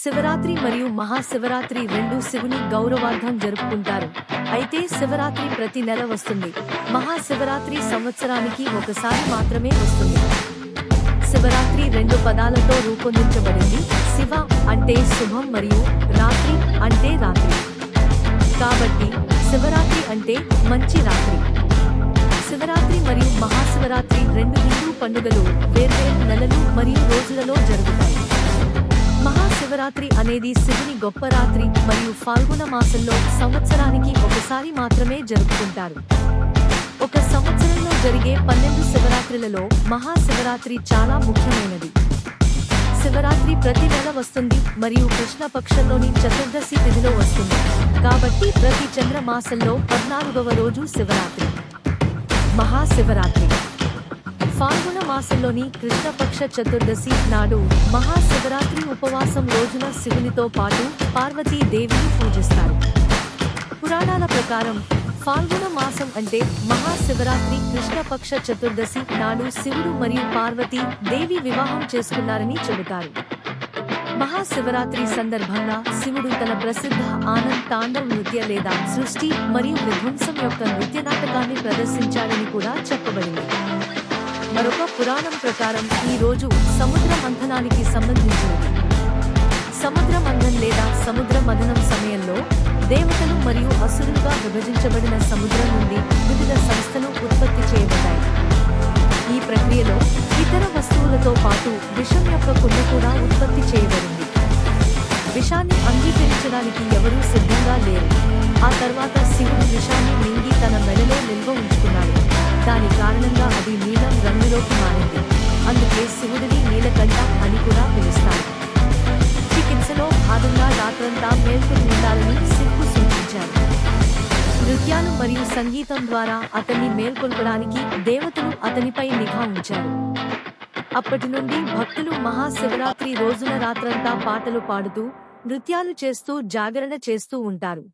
శివరాత్రి మరియు మహాశివరాత్రి రెండు శివుని గౌరవార్థం జరుపుకుంటారు. అయితే శివరాత్రి ప్రతి నెల వస్తుంది. మహాశివరాత్రి సంవత్సరానికి ఒకసారి మాత్రమే వస్తుంది. శివరాత్రి రెండు పదాలతో రూపొందించబడింది. శివ అంటే శుభం మరియు రాత్రి అంటే రాత్రి. కాబట్టి శివరాత్రి అంటే మంచి రాత్రి. శివరాత్రి మరియు మహాశివరాత్రి రెండు హిందూ పండుగలు వేర్వేరు నెలలు మరియు రోజులలో జరుగుతాయి. శివరాత్రి అనేది శివుని గొప్ప రాత్రి మరియు ఫాల్గుణ మాసంలో సంవత్సరానికి ఒకసారి మాత్రమే జరుపుకుంటారు. ఒక సంవత్సరంలో జరిగే పన్నెండు శివరాత్రులలో మహాశివరాత్రి చాలా ముఖ్యమైనది. శివరాత్రి ప్రతి నెల వస్తుంది మరియు కృష్ణపక్షంలోని చతుర్దశి తిథిలో వస్తుంది. కాబట్టి ప్రతి చంద్ర మాసంలో పద్నాలుగవ రోజు శివరాత్రి. మహాశివరాత్రి. ఫాల్గుణ మాసంలోని కృష్ణపక్ష చతుర్దశి నాడు మహాశివరాత్రి ఉపవాసం రోజున శివునితో పాటు పార్వతీ దేవిని పూజిస్తారు. పురాణాల ప్రకారం ఫాల్గుణ మాసం అంటే మహాశివరాత్రి కృష్ణపక్ష చతుర్దశి నాడు శివుడు మరియు పార్వతి దేవి వివాహం చేసుకున్నారని చెబుతారు. మహాశివరాత్రి సందర్భంగా శివుడు తన ప్రసిద్ధ ఆనంద్ తాండవ్ నృత్య లేదా సృష్టి మరియు విధ్వంసం యొక్క నృత్య నాటకాన్ని ప్రదర్శించాడని కూడా చెప్పబడింది. మరొక పురాణం ప్రకారం ఈ రోజు సముద్ర మంథనానికి సంబంధించినది సముద్ర మంథన్ లేదా సముద్ర మథనం సమయంలో దేవతలు మరియు అసురులుగా విభజించబడిన సముద్రం నుండి వివిధ సంస్థలు ఉత్పత్తి చేయబడ్డాయి. ఈ ప్రక్రియలో ఇతర వస్తువులతో పాటు విషం యొక్క కుండ కూడా ఉత్పత్తి చేయబడింది. విషాన్ని అంగీకరించడానికి ఎవరూ సిద్ధంగా లేరు. ఆ తర్వాత శివుడు విషాన్ని మింగి తన మెడలో నిల్వ ఉంచుకున్నాడు. దాని కారణంగా అది నీలం రంగులోకి మారింది. అందుకే శివుడిని నీలకంఠ అని కూడా పిలుస్తారు. చికిత్సలో భాగంగా రాత్రంతా మేల్కొని ఉండాలని సిక్కు సూచించారు. నృత్యాలు మరియు సంగీతం ద్వారా అతన్ని మేల్కొల్పడానికి దేవతలు అతనిపై నిఘా ఉంచారు. అప్పటి నుండి భక్తులు మహాశివరాత్రి రోజున రాత్రంతా పాటలు పాడుతూ నృత్యాలు చేస్తూ జాగరణ చేస్తూ ఉంటారు.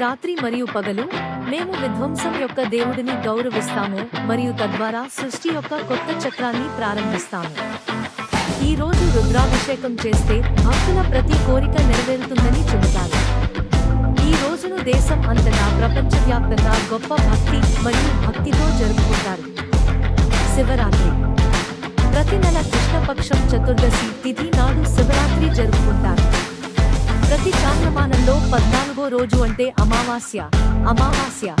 రాత్రి మరియు పగలు మేము విధ్వంసం యొక్క దేవుడిని గౌరవిస్తాము మరియు తద్వారా సృష్టి యొక్క కొత్త చక్రాన్ని ప్రారంభిస్తాము. ఈ రోజు రుద్రాభిషేకం చేస్తే భక్తుల ప్రతి కోరిక నెరవేరుతుందని చెబుతారు. ఈ రోజును దేశం అంతటా ప్రపంచవ్యాప్తంగా గొప్ప భక్తి మరియు భక్తితో జరుపుకుంటారు. శివరాత్రి. ప్రతి నెల కృష్ణపక్షం చతుర్దశి తిథి నాడు శివరాత్రి జరుపుకుంటారు. ప్రతి చాంద్రమానంలో పద్నాలుగో రోజు అంటే అమావాస్య. అమావాస్య.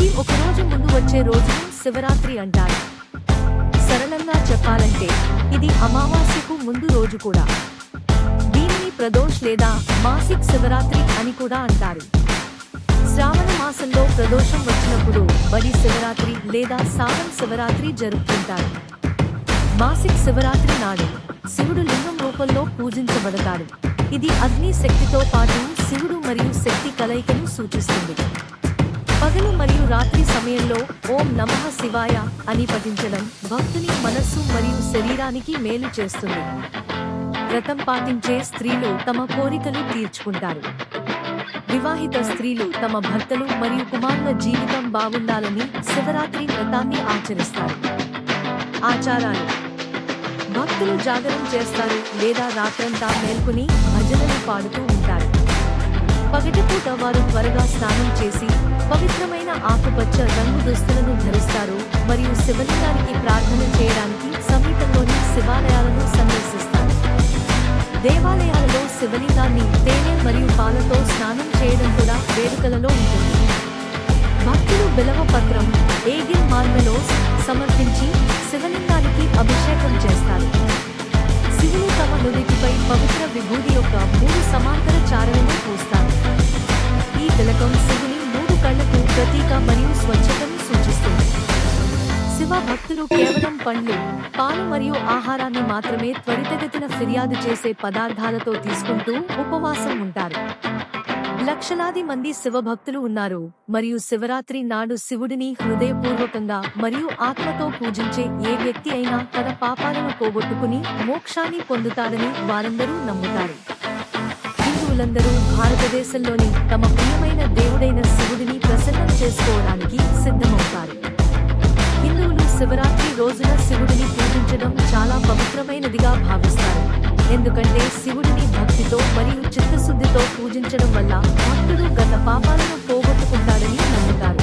కి ఒక రోజు ముందు వచ్చే రోజును శివరాత్రి అంటారు. సరళంగా చెప్పాలంటే ఇది అమావాస్యకు ముందు రోజు కూడా. దీనిని ప్రదోష్ లేదా మాసిక్ శివరాత్రి అని కూడా అంటారు. శ్రావణ మాసంలో ప్రదోషం వచ్చినప్పుడు బలి శివరాత్రి లేదా సావన్ శివరాత్రి జరుపుకుంటారు. మాసిక్ శివరాత్రి నాడు శివుడు లింగం రూపంలో పూజించబడతాడు. ఇది అగ్ని శక్తితో పాటు శివుడు మరియు శక్తి కలయికను సూచిస్తుంది. పగలు మరియు రాత్రి సమయంలో ఓం నమః శివాయ అని పఠించడం భక్తుని మనస్సు మరియు శరీరానికి మేలు చేస్తుంది. వ్రతం పాటించే స్త్రీలు తమ కోరికలు తీర్చుకుంటారు. వివాహిత స్త్రీలు తమ భర్తలు మరియు కుమారుల జీవితం బాగుండాలని శివరాత్రి వ్రతాన్ని ఆచరిస్తారు. ఆచారాలు భక్తులు జాగరణ చేస్తారు లేదా రాత్రంతా మేల్కొని భజనలు పాడుతూ ఉంటారు. పగటిపూట వారు త్వరగా స్నానం చేసి పవిత్రమైన ఆకుపచ్చ రంగు దుస్తులను ధరిస్తారు మరియు శివలింగానికి ప్రార్థన చేయడానికి సమీపంలోని శివాలయాలను సందర్శిస్తారు. దేవాలయాలలో శివలింగాన్ని తేనె మరియు పాలతో స్నానం చేయడం కూడా వేడుకలలో ఉంటుంది. భక్తులు బిలవ పత్రం ఏగిల్ మార్మెలోస్ సమర్ పవిత్ర విభూది యొక్క మూడు సమాంతర చారణను పూస్తారు ఈ తిలకం శివుని మూడు కళ్ళకు ప్రతీక మరియు స్వచ్ఛతను సూచిస్తుంది. శివ భక్తులు కేవలం పండ్లు పాలు మరియు ఆహారాన్ని మాత్రమే త్వరితగతిన ఫిర్యాదు చేసే పదార్థాలతో తీసుకుంటూ ఉపవాసం ఉంటారు. లక్షలాది మంది శివభక్తులు ఉన్నారు. మరియు శివరాత్రి నాడు శివుడిని హృదయపూర్వకంగా మరియు ఆత్మతో పూజించే ఏ వ్యక్తి అయినా తన పాపాలను పోగొట్టుకుని మోక్షాన్ని పొందుతారని వారందరూ నమ్ముతారు. హిందువులందరూ భారతదేశంలోని తమ ప్రియమైన దేవుడైన శివుడిని ప్రసన్నం చేసుకోవడానికి సిద్ధమవుతారు. హిందువులు శివరాత్రి రోజున శివుడిని పూజించడం చాలా పవిత్రమైనదిగా భావిస్తారు. ఎందుకంటే శివుడు భక్తితో మరియు చిత్తశుద్ధితో పూజించడం వల్ల భక్తుడు గత పాపాలను పోగొట్టుకుంటాడని నమ్ముతారు.